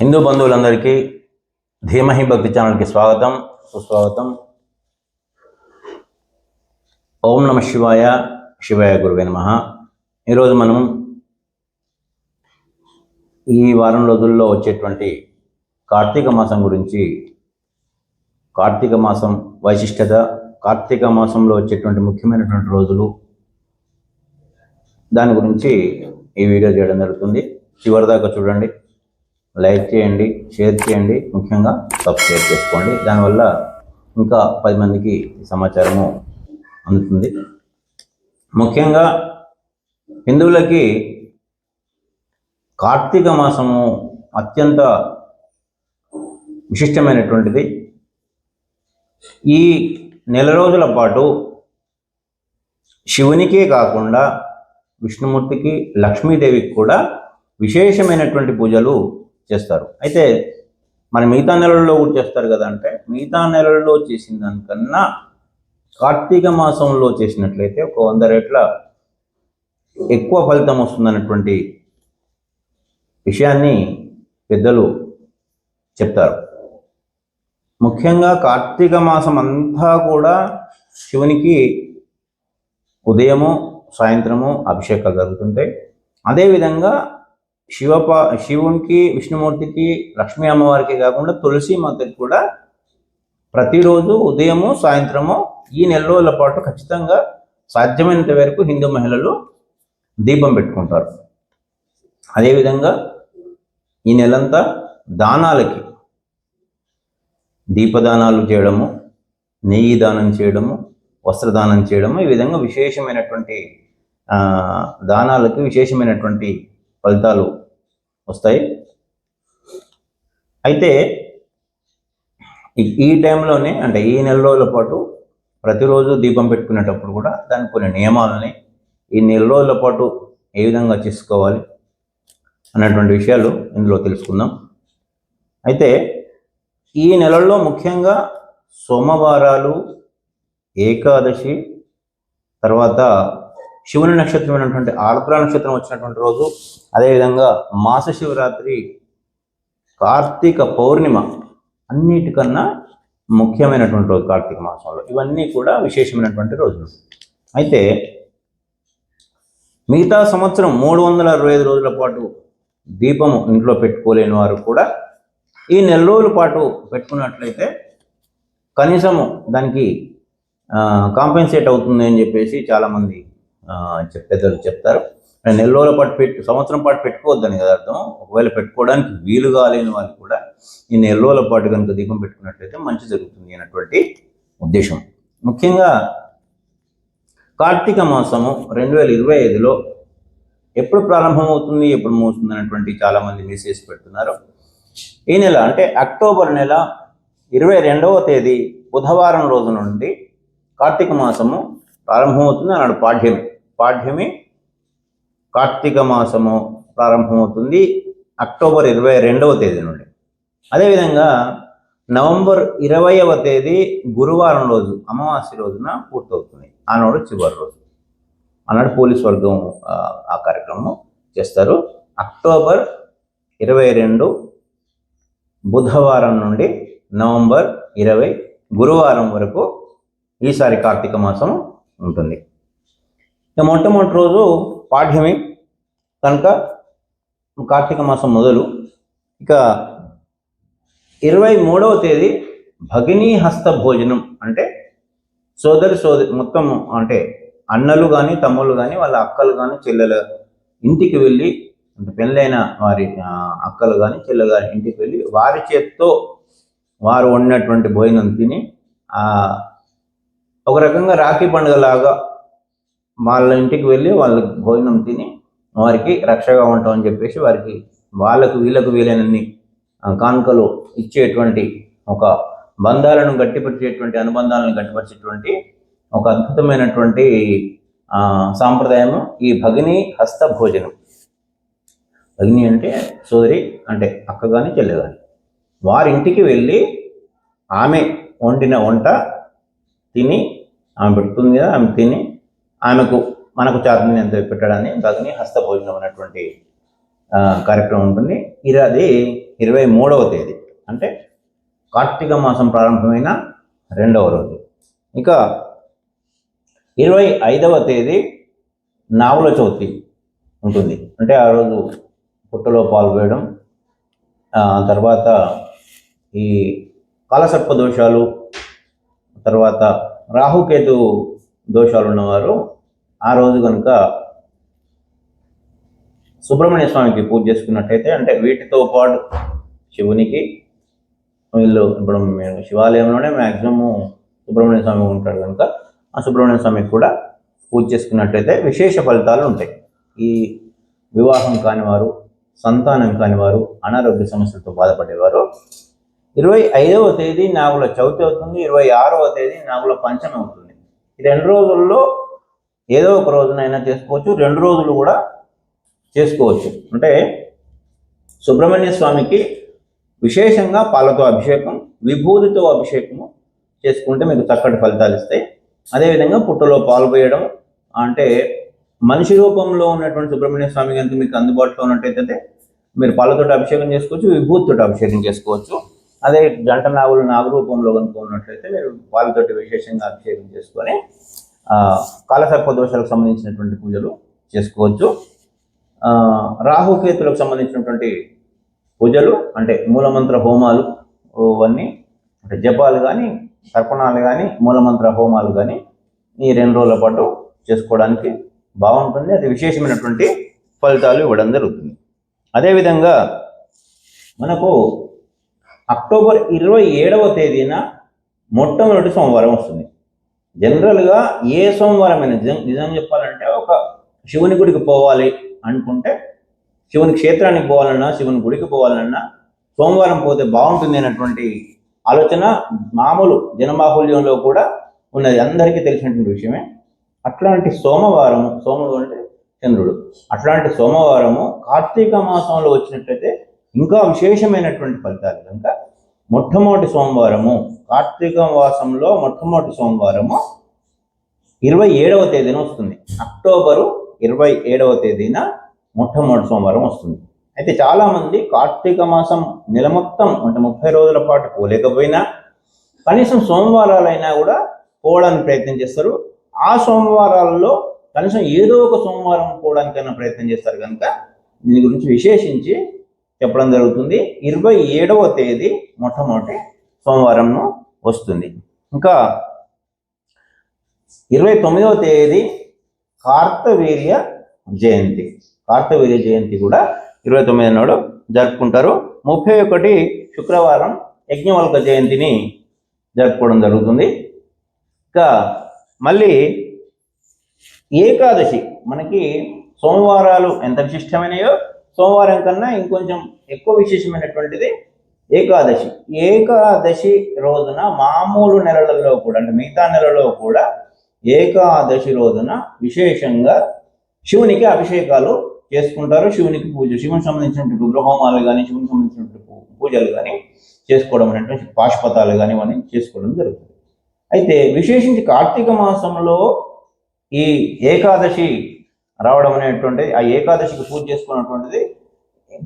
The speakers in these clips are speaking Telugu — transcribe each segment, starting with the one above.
హిందూ బంధువులందరికీ ధీమహి భక్తి ఛానల్కి స్వాగతం. సుస్వాగతం. ఓం నమ శివాయ శివాయ గురువే నమ. ఈరోజు మనం ఈ వారం రోజుల్లో వచ్చేటువంటి కార్తీక మాసం గురించి కార్తీక మాసం వైశిష్టత కార్తీక మాసంలో వచ్చేటువంటి ముఖ్యమైనటువంటి రోజులు దాని గురించి ఈ వీడియో చేయడం జరుగుతుంది. చివరిదాకా చూడండి. లైక్ చేయండి షేర్ చేయండి ముఖ్యంగా సబ్స్క్రైబ్ చేసుకోండి. దానివల్ల ఇంకా పది మందికి సమాచారము అందుతుంది. ముఖ్యంగా హిందువులకి కార్తీక మాసము అత్యంత విశిష్టమైనటువంటిది. ఈ నెల రోజుల పాటు శివునికే కాకుండా విష్ణుమూర్తికి లక్ష్మీదేవికి కూడా విశేషమైనటువంటి పూజలు చేస్తారు. అయితే మన మిగతా నెలల్లో కూడా చేస్తారు కదా అంటే మిగతా నెలల్లో చేసిన దానికన్నా కార్తీక మాసంలో చేసినట్లయితే ఒక వంద రేట్ల ఎక్కువ ఫలితం వస్తుందన్నటువంటి విషయాన్ని పెద్దలు చెప్తారు. ముఖ్యంగా కార్తీక మాసం అంతా కూడా శివునికి ఉదయము సాయంత్రము అభిషేకాలు జరుగుతుంటాయి. అదేవిధంగా శివప శివునికి విష్ణుమూర్తికి లక్ష్మీ అమ్మవారికి కాకుండా తులసి మాతకి కూడా ప్రతిరోజు ఉదయము సాయంత్రము ఈ నెల రోజుల పాటు ఖచ్చితంగా సాధ్యమైనంత వరకు హిందూ మహిళలు దీపం పెట్టుకుంటారు. అదేవిధంగా ఈ నెలంతా దానాలకి దీపదానాలు చేయడము నెయ్యి దానం చేయడము వస్త్రదానం చేయడము ఈ విధంగా విశేషమైనటువంటి దానాలకి దానాలకు విశేషమైనటువంటి ఫలితాలు వస్తాయి. అయితే ఈ- టైంలోనే అంటే ఈ నెల రోజుల పాటు ప్రతిరోజు దీపం పెట్టుకునేటప్పుడు కూడా దానికి కొన్ని నియమాలని ఈ నెల రోజుల పాటు ఏ విధంగా చేసుకోవాలి అన్నటువంటి విషయాలు ఇందులో తెలుసుకుందాం. అయితే ఈ నెలల్లో ముఖ్యంగా సోమవారాలు ఏకాదశి తర్వాత శివుని నక్షత్రమైనటువంటి ఆర్ద్ర నక్షత్రం వచ్చినటువంటి రోజు అదేవిధంగా మాస శివరాత్రి కార్తీక పౌర్ణిమ అన్నిటికన్నా ముఖ్యమైనటువంటి రోజు కార్తీక మాసంలో. ఇవన్నీ కూడా విశేషమైనటువంటి రోజులు. అయితే మిగతా సంవత్సరం మూడు వందల అరవై ఐదు రోజుల పాటు దీపము ఇంట్లో పెట్టుకోలేని వారు కూడా ఈ నెల రోజుల పాటు పెట్టుకున్నట్లయితే కనీసము దానికి కాంపెన్సేట్ అవుతుంది అని చెప్పేసి చాలామంది ఆ, చెప్తారు. నెల రోజుల పాటు పెట్టు సంవత్సరం పాటు పెట్టుకోవద్దని కదా అర్థం? ఒకవేళ పెట్టుకోవడానికి వీలు కాలేని వాళ్ళు కూడా ఈ నెల రోజుల పాటు కనుక దీపం పెట్టుకున్నట్లయితే మంచి జరుగుతుంది అనేటువంటి ఉద్దేశం. ముఖ్యంగా కార్తీక మాసము రెండు వేల ఇరవై ఐదులో ఎప్పుడు ప్రారంభమవుతుంది ఎప్పుడు మూస్తుంది అనేటువంటి చాలామంది మెసేజ్ పెడుతున్నారు. ఈ నెల అంటే అక్టోబర్ నెల ఇరవై రెండవ తేదీ బుధవారం రోజు నుండి కార్తీక మాసము ప్రారంభమవుతుంది అన్నాడు పాఠ్యం పాఠ్యమి కార్తీక మాసము ప్రారంభమవుతుంది అక్టోబర్ ఇరవై రెండవ తేదీ నుండి. అదేవిధంగా నవంబర్ ఇరవైవ తేదీ గురువారం రోజు అమావాస్య రోజున పూర్తవుతుంది. ఆనాడు చివరి రోజు. ఆనాడు పోలీస్ వర్గం ఆ, ఆ కార్యక్రమం చేస్తారు. అక్టోబర్ ఇరవై రెండు బుధవారం నుండి నవంబర్ ఇరవై గురువారం వరకు ఈసారి కార్తీక మాసం ఉంటుంది. ఇక మొట్టమొదటి రోజు పాఠ్యమి కనుక కార్తీక మాసం మొదలు. ఇక ఇరవై మూడవ తేదీ భగినీ హస్త భోజనం. అంటే సోదరి సోదరి మొత్తం అంటే అన్నలు కానీ తమ్ముళ్ళు కానీ వాళ్ళ అక్కలు కానీ చెల్లెల ఇంటికి వెళ్ళి అంటే పెళ్ళైన వారి అక్కలు కానీ చెల్లెలు కానీ ఇంటికి వెళ్ళి వారి చేత్తో వారు వండినటువంటి భోజనం తిని ఒక రకంగా రాఖీ పండుగ లాగా వాళ్ళ ఇంటికి వెళ్ళి వాళ్ళ భోజనం తిని వారికి రక్షగా ఉంటామని చెప్పేసి వారికి వాళ్ళకు వీళ్ళకు వీలైనన్ని కానుకలు ఇచ్చేటువంటి ఒక బంధాలను గట్టిపరిచేటువంటి అనుబంధాలను గట్టిపరిచేటువంటి ఒక అద్భుతమైనటువంటి సాంప్రదాయము ఈ భగిని హస్త భోజనం. భగిని అంటే సోదరి అంటే అక్క కానీ చెల్లె కానీ వారి ఇంటికి వెళ్ళి ఆమె వండిన వంట తిని ఆమె పెడుతుంది కదా ఆమె తిని ఆమెకు మనకు చాతుని ఎంత పెట్టడాన్ని భగిని హస్తభోజనం అనేటువంటి కార్యక్రమం ఉంటుంది. ఇరది ఇరవై మూడవ తేదీ అంటే కార్తీక మాసం ప్రారంభమైన రెండవ రోజు. ఇక ఇరవై ఐదవ తేదీ నావుల చవితి ఉంటుంది. అంటే ఆ రోజు పుట్టలో పాల్గొయడం తర్వాత ఈ కాలసర్ప దోషాలు తర్వాత రాహుకేతు దోషాలు ఉన్నవారు ఆ రోజు కనుక సుబ్రహ్మణ్య స్వామికి పూజ చేసుకున్నట్టయితే అంటే వీటితో పాటు శివునికి వీళ్ళు ఇప్పుడు మేము శివాలయంలోనే మ్యాక్సిమము సుబ్రహ్మణ్య స్వామి ఉంటాడు కనుక ఆ సుబ్రహ్మణ్య స్వామికి కూడా పూజ చేసుకున్నట్టయితే విశేష ఫలితాలు ఉంటాయి. ఈ వివాహం కానివారు సంతానం కానివారు అనారోగ్య సమస్యలతో బాధపడేవారు. ఇరవై ఐదవ తేదీ నాగుల చవితి అవుతుంది ఇరవై ఆరవ తేదీ నాగుల పంచమి అవుతుంది. రెండు రోజుల్లో ఏదో ఒక రోజునైనా చేసుకోవచ్చు రెండు రోజులు కూడా చేసుకోవచ్చు. అంటే సుబ్రహ్మణ్య స్వామికి విశేషంగా పాలతో అభిషేకం విభూతితో అభిషేకము చేసుకుంటే మీకు చక్కటి ఫలితాలు ఇస్తాయి. అదేవిధంగా పుట్టలో పాలు పోయడం అంటే మనిషి రూపంలో ఉన్నటువంటి సుబ్రహ్మణ్య స్వామి కనుక మీకు అందుబాటులో ఉన్నట్టయితే మీరు పాలతోటి అభిషేకం చేసుకోవచ్చు విభూతితోటి అభిషేకం చేసుకోవచ్చు. అదే జంట నాగులు నాగరూపంలో కనుక ఉన్నట్లయితే మీరు విశేషంగా అభిషేకం చేసుకొని కాలసర్ప దోషాలకు సంబంధించినటువంటి పూజలు చేసుకోవచ్చు. రాహుకేతులకు సంబంధించినటువంటి పూజలు అంటే మూలమంత్ర హోమాలు అవన్నీ అంటే జపాలు కానీ తర్పణాలు కానీ మూలమంత్ర హోమాలు కానీ ఈ రెండు రోజుల పాటు చేసుకోవడానికి బాగుంటుంది. అది విశేషమైనటువంటి ఫలితాలు ఇవ్వడం జరుగుతుంది. అదేవిధంగా మనకు అక్టోబర్ ఇరవై ఏడవ తేదీన మొట్టమొదటి సోమవారం వస్తుంది. జనరల్గా ఏ సోమవారం అయినా నిజం నిజం చెప్పాలంటే ఒక శివుని గుడికి పోవాలి అనుకుంటే శివుని క్షేత్రానికి పోవాలన్నా శివుని గుడికి పోవాలన్నా సోమవారం పోతే బాగుంటుంది అనేటువంటి ఆలోచన మామూలు జనబాహుల్యంలో కూడా ఉన్నది. అందరికీ తెలిసినటువంటి విషయమే. అట్లాంటి సోమవారం సోముడు అంటే చంద్రుడు. అట్లాంటి సోమవారము కార్తీక మాసంలో వచ్చినట్లయితే ఇంకా విశేషమైనటువంటి ఫలితాలు కనుక మొట్టమొదటి సోమవారము కార్తీక మాసంలో మొట్టమొదటి సోమవారము ఇరవై ఏడవ తేదీన వస్తుంది. అక్టోబరు ఇరవై ఏడవ తేదీన మొట్టమొదటి సోమవారం వస్తుంది. అయితే చాలామంది కార్తీక మాసం నెల మొత్తం అంటే ముప్పై రోజుల పాటు పోలేకపోయినా కనీసం సోమవారాలైనా కూడా పోవడానికి ప్రయత్నం చేస్తారు. ఆ సోమవారాల్లో కనీసం ఏదో ఒక సోమవారం పోవడానికైనా ప్రయత్నం చేస్తారు కనుక దీని గురించి విశేషించి చెప్పడం జరుగుతుంది. ఇరవై ఏడవ తేదీ మొట్టమొదటి సోమవారం వస్తుంది. ఇంకా ఇరవై తొమ్మిదవ తేదీ కార్తవీర్య జయంతి. కార్తవీర్య జయంతి కూడా ఇరవై తొమ్మిది నాడు జరుపుకుంటారు. ముప్పై ఒకటి శుక్రవారం యజ్ఞవల్క జయంతిని జరుపుకోవడం జరుగుతుంది. ఇంకా మళ్ళీ ఏకాదశి. మనకి సోమవారాలు ఎంత విశిష్టమైనయో సోమవారం కన్నా ఇంకొంచెం ఎక్కువ విశేషమైనటువంటిది ఏకాదశి. ఏకాదశి రోజున మామూలు నెలలలో కూడా అంటే మిగతా నెలలో కూడా ఏకాదశి రోజున విశేషంగా శివునికి అభిషేకాలు చేసుకుంటారు. శివునికి పూజ శివునికి సంబంధించినటువంటి గృహోమాలు కానీ శివునికి సంబంధించినటువంటి పూజలు కానీ చేసుకోవడం అనేటువంటి పాశుపతాలు కానీ ఇవన్నీ చేసుకోవడం జరుగుతుంది. అయితే విశేషించి కార్తీక మాసంలో ఈ ఏకాదశి రావడం అనేటువంటిది ఆ ఏకాదశికి పూజ చేసుకున్నటువంటిది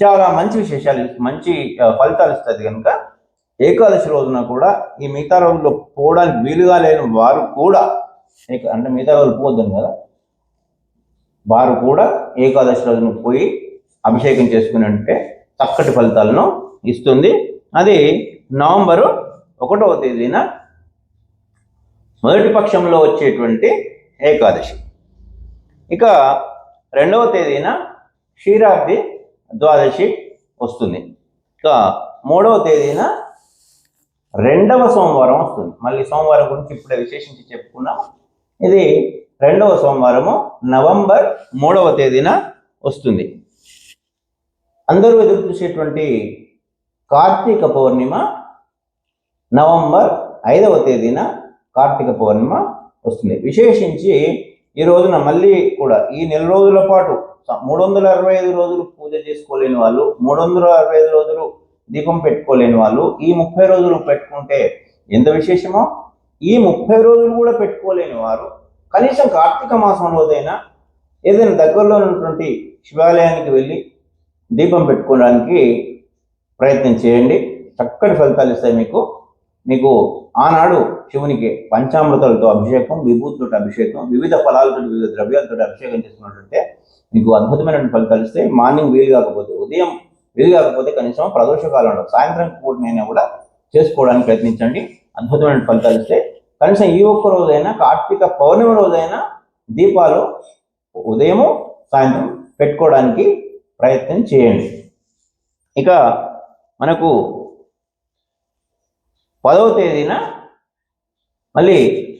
చాలా మంచి విశేషాలు మంచి ఫలితాలు ఇస్తుంది కనుక ఏకాదశి రోజున కూడా ఈ మిగతా రోజుల్లో పోవడానికి వీలుగా లేని వారు కూడా అంటే మిగతా రోజులు పోవద్దని కదా? వారు కూడా ఏకాదశి రోజున పోయి అభిషేకం చేసుకున్నట్టే చక్కటి ఫలితాలను ఇస్తుంది. అది నవంబరు ఒకటవ తేదీన మొదటి పక్షంలో వచ్చేటువంటి ఏకాదశి. ఇక రెండవ తేదీన క్షీరాబ్ది ద్వాదశి వస్తుంది. ఇక మూడవ తేదీన రెండవ సోమవారం వస్తుంది. మళ్ళీ సోమవారం గురించి ఇప్పుడే విశేషించి చెప్పుకున్నాం. ఇది రెండవ సోమవారము నవంబర్ మూడవ తేదీన వస్తుంది. అందరూ ఎదురు చూసేటువంటి కార్తీక పౌర్ణిమ నవంబర్ ఐదవ తేదీన కార్తీక పౌర్ణిమ వస్తుంది. విశేషించి ఈ రోజున మళ్ళీ కూడా ఈ నెల రోజుల పాటు మూడు వందల అరవై ఐదు రోజులు పూజ చేసుకోలేని వాళ్ళు మూడు వందల అరవై ఐదు రోజులు దీపం పెట్టుకోలేని వాళ్ళు ఈ ముప్పై రోజులు పెట్టుకుంటే ఎంత విశేషమో? ఈ ముప్పై రోజులు కూడా పెట్టుకోలేని వారు కనీసం కార్తీక మాసం రోజైనా ఏదైనా దగ్గరలో ఉన్నటువంటి శివాలయానికి వెళ్ళి దీపం పెట్టుకోవడానికి ప్రయత్నం చేయండి. చక్కటి ఫలితాలు ఇస్తాయి మీకు. మీకు ఆనాడు శివునికి పంచామృతాలతో అభిషేకం విభూతులతో అభిషేకం వివిధ ఫలాలతో వివిధ ద్రవ్యాలతో అభిషేకం చేసుకున్నట్లయితే మీకు అద్భుతమైనటువంటి ఫలితాలు ఇస్తే మార్నింగ్ వీలు కాకపోతే ఉదయం వీలు కాకపోతే కనీసం ప్రదోష కాలంలో సాయంత్రం పూటనైనా కూడా చేసుకోవడానికి ప్రయత్నించండి. అద్భుతమైన ఫలితాలు ఇస్తే కనీసం ఈ ఒక్క రోజైనా కార్తీక పౌర్ణమి రోజైనా దీపాలు ఉదయము సాయంత్రం పెట్టుకోవడానికి ప్రయత్నం చేయండి. ఇక మనకు పదవ తేదీన మళ్ళీ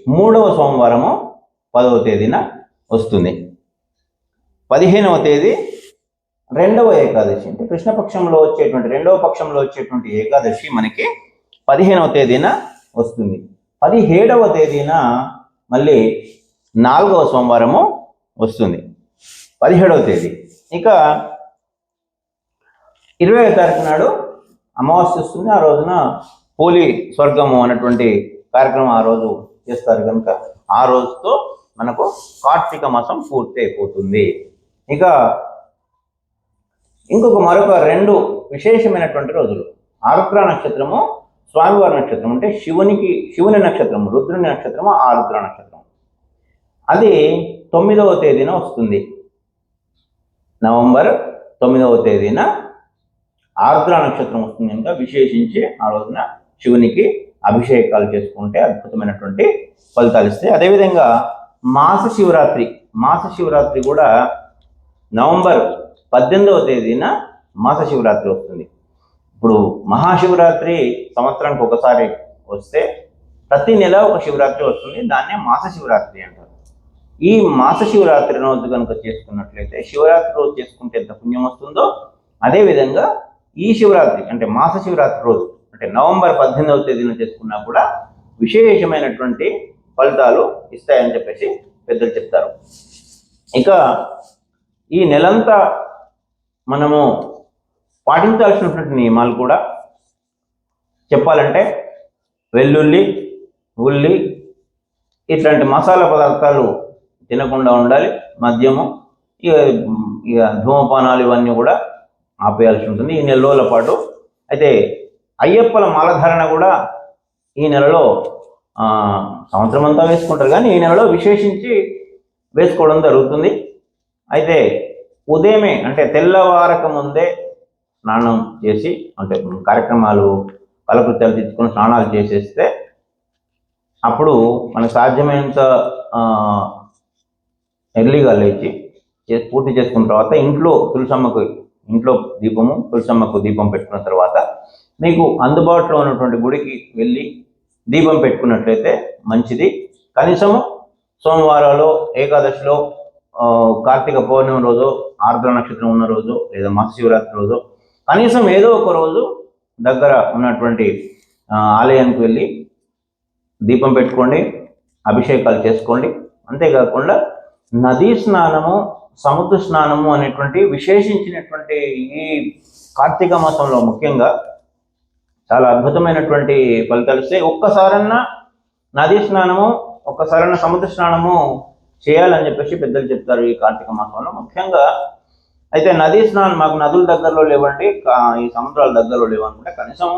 మూడవ సోమవారము పదవ తేదీన వస్తుంది. పదిహేనవ తేదీ రెండవ ఏకాదశి అంటే కృష్ణపక్షంలో వచ్చేటువంటి రెండవ పక్షంలో వచ్చేటువంటి ఏకాదశి మనకి పదిహేనవ తేదీన వస్తుంది. పదిహేడవ తేదీన మళ్ళీ నాలుగవ సోమవారము వస్తుంది. పదిహేడవ తేదీ. ఇక ఇరవై తారీఖు నాడు అమావాస్య వస్తుంది. ఆ రోజున హోలీ స్వర్గము అనేటువంటి కార్యక్రమం ఆ రోజు చేస్తారు కనుక ఆ రోజుతో మనకు కార్తీక మాసం పూర్తి అయిపోతుంది. ఇక ఇంకొక మరొక రెండు విశేషమైనటువంటి రోజులు. ఆరుద్ర నక్షత్రము స్వామివారి నక్షత్రం అంటే శివునికి శివుని నక్షత్రం రుద్రుని నక్షత్రము ఆరుద్ర నక్షత్రం. అది తొమ్మిదవ తేదీన వస్తుంది. నవంబర్ తొమ్మిదవ తేదీన ఆర్ద్ర నక్షత్రం వస్తుంది కనుక విశేషించి ఆ రోజున శివునికి అభిషేకాలు చేసుకుంటే అద్భుతమైనటువంటి ఫలితాలు ఇస్తాయి. అదేవిధంగా మాస శివరాత్రి మాస శివరాత్రి కూడా నవంబర్ పద్దెనిమిదవ తేదీన మాస శివరాత్రి వస్తుంది. ఇప్పుడు మహాశివరాత్రి సంవత్సరానికి ఒకసారి వస్తే ప్రతి నెల ఒక శివరాత్రి వస్తుంది. దాన్నే మాస శివరాత్రి అంటారు. ఈ మాస శివరాత్రి రోజు కనుక చేసుకున్నట్లయితే శివరాత్రి రోజు చేసుకుంటే ఎంత పుణ్యం వస్తుందో అదేవిధంగా ఈ శివరాత్రి అంటే మాస శివరాత్రి రోజు అంటే నవంబర్ పద్దెనిమిదవ తేదీన చేసుకున్నా కూడా విశేషమైనటువంటి ఫలితాలు ఇస్తాయని చెప్పేసి పెద్దలు చెప్తారు. ఇక ఈ నెలంతా మనము పాటించాల్సినటువంటి నియమాలు కూడా చెప్పాలంటే వెల్లుల్లి ఉల్లి ఇట్లాంటి మసాలా పదార్థాలు తినకుండా ఉండాలి. మద్యము ఇక ఇక ధూమపానాలు ఇవన్నీ కూడా ఆపేయాల్సి ఉంటుంది. ఈ నెల రోజుల పాటు అయితే అయ్యప్పల మాలధారణ కూడా ఈ నెలలో సంవత్సరం అంతా వేసుకుంటారు. కానీ ఈ నెలలో విశేషించి వేసుకోవడం జరుగుతుంది. అయితే ఉదయమే అంటే తెల్లవారక ముందే స్నానం చేసి అంటే కార్యక్రమాలు కలకృత్యాలు తెచ్చుకొని స్నానాలు చేసేస్తే అప్పుడు మనకు సాధ్యమైనంత ఎర్లీగా లేచి చేసి పూర్తి చేసుకున్న తర్వాత ఇంట్లో తులసమ్మకు ఇంట్లో దీపము తులసమ్మకు దీపం పెట్టుకున్న తర్వాత మీకు అందుబాటులో ఉన్నటువంటి గుడికి వెళ్ళి దీపం పెట్టుకున్నట్లయితే మంచిది. కనీసము సోమవారాలు ఏకాదశిలో కార్తీక పౌర్ణమి రోజు ఆర్ద్ర నక్షత్రం ఉన్న రోజు లేదా మహాశివరాత్రి రోజు కనీసం ఏదో ఒక రోజు దగ్గర ఉన్నటువంటి ఆలయానికి వెళ్ళి దీపం పెట్టుకోండి అభిషేకాలు చేసుకోండి. అంతేకాకుండా నదీ స్నానము సముద్ర స్నానము అనేటువంటి విశేషించినటువంటి ఈ కార్తీక మాసంలో ముఖ్యంగా చాలా అద్భుతమైనటువంటి ఫలితాలు ఇస్తాయి ఒక్కసారన్నా నదీ స్నానము ఒక్కసారన్నా సముద్ర స్నానము చేయాలని చెప్పేసి పెద్దలు చెప్తారు ఈ కార్తీక మాసంలో. ముఖ్యంగా అయితే నదీ స్నానం మాకు నదుల దగ్గరలో లేవండి ఈ సముద్రాల దగ్గరలో లేవనుకుంటే కనీసం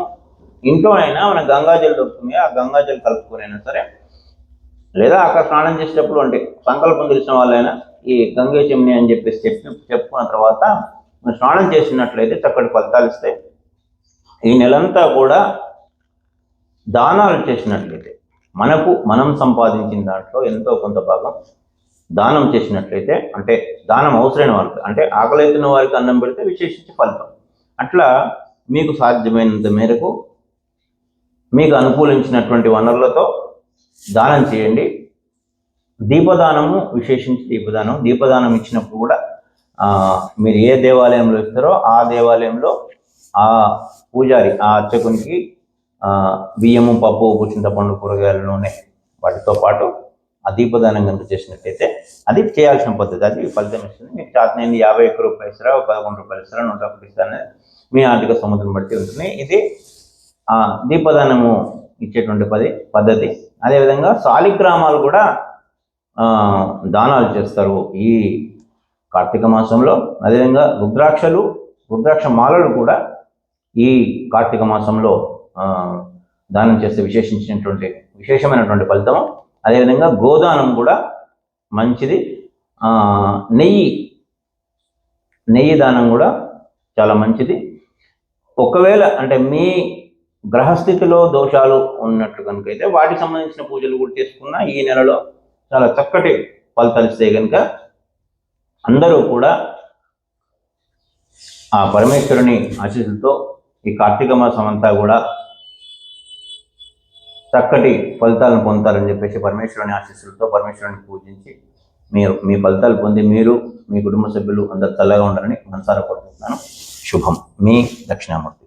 ఇంట్లో అయినా మన గంగాజల్ దొరుకుతుంది. ఆ గంగాజల్ కలుపుకొనైనా సరే లేదా అక్కడ స్నానం చేసేటప్పుడు అంటే సంకల్పం తెలిసిన వాళ్ళైనా ఈ గంగే చెమ్ని అని చెప్పేసి చెప్పి చెప్పుకున్న తర్వాత మనం స్నానం చేసినట్లయితే చక్కటి ఫలితాలు ఇస్తాయి ఈ నెలంతా కూడా దానాలు చేసినట్లయితే మనకు మనం సంపాదించిన దాంట్లో ఎంతో కొంత భాగం దానం చేసినట్లయితే అంటే దానం అవసరమైన వారికి అంటే ఆకలైతున్న వారికి అన్నం పెడితే విశేషించి ఫలితం. అట్లా మీకు సాధ్యమైనంత మేరకు మీకు అనుకూలించినటువంటి వనరులతో దానం చేయండి. దీపదానము విశేషించి దీపదానం దీపదానం ఇచ్చినప్పుడు కూడా మీరు ఏ దేవాలయంలో ఇస్తారో ఆ దేవాలయంలో ఆ పూజారి ఆ అర్చకునికి బియ్యము పప్పు ఉప్పు చింతపండు కూరగాయల నూనె వాటితో పాటు ఆ దీపదానం కనుక చేసినట్టయితే అది చేయాల్సిన పద్ధతి. అది ఫలితం ఇస్తుంది. మీకు చేతనైంది యాభై ఒక్క రూపాయలు ఇస్తారా ఒక పదకొండు రూపాయలు ఇస్తారా నూట ఒకటి ఇస్తారా మీ ఆర్థిక సముద్రం బట్టి ఉంటుంది. ఇది ఆ, దీపదానము ఇచ్చేటువంటి పది పద్ధతి. అదేవిధంగా సాలిగ్రామాలు కూడా దానాలు చేస్తారు ఈ కార్తీక మాసంలో. అదేవిధంగా రుద్రాక్షలు రుద్రాక్ష మాలలు కూడా ఈ కార్తీక మాసంలో దానం చేస్తే విశేషించినటువంటి విశేషమైనటువంటి ఫలితం అదేవిధంగా గోదానం కూడా మంచిది. నెయ్యి నెయ్యి దానం కూడా చాలా మంచిది. ఒకవేళ అంటే మీ గ్రహస్థితిలో దోషాలు ఉన్నట్టు కనుక అయితే వాటికి సంబంధించిన పూజలు కూడా చేసుకున్నా ఈ నెలలో చాలా చక్కటి ఫలితాలు ఇస్తాయి కనుక అందరూ కూడా ఆ పరమేశ్వరుని ఆశీస్సులతో ఈ కార్తీక మాసం అంతా కూడా చక్కటి ఫలితాలను పొందుతారని చెప్పేసి పరమేశ్వరుని ఆశీస్సులతో పరమేశ్వరుని పూజించి మీరు మీ ఫలితాలు పొంది మీరు మీ కుటుంబ సభ్యులు అందరు చల్లగా ఉండాలని మనసారా కోరుకుంటున్నాను. శుభం. మీ దక్షిణామూర్తి.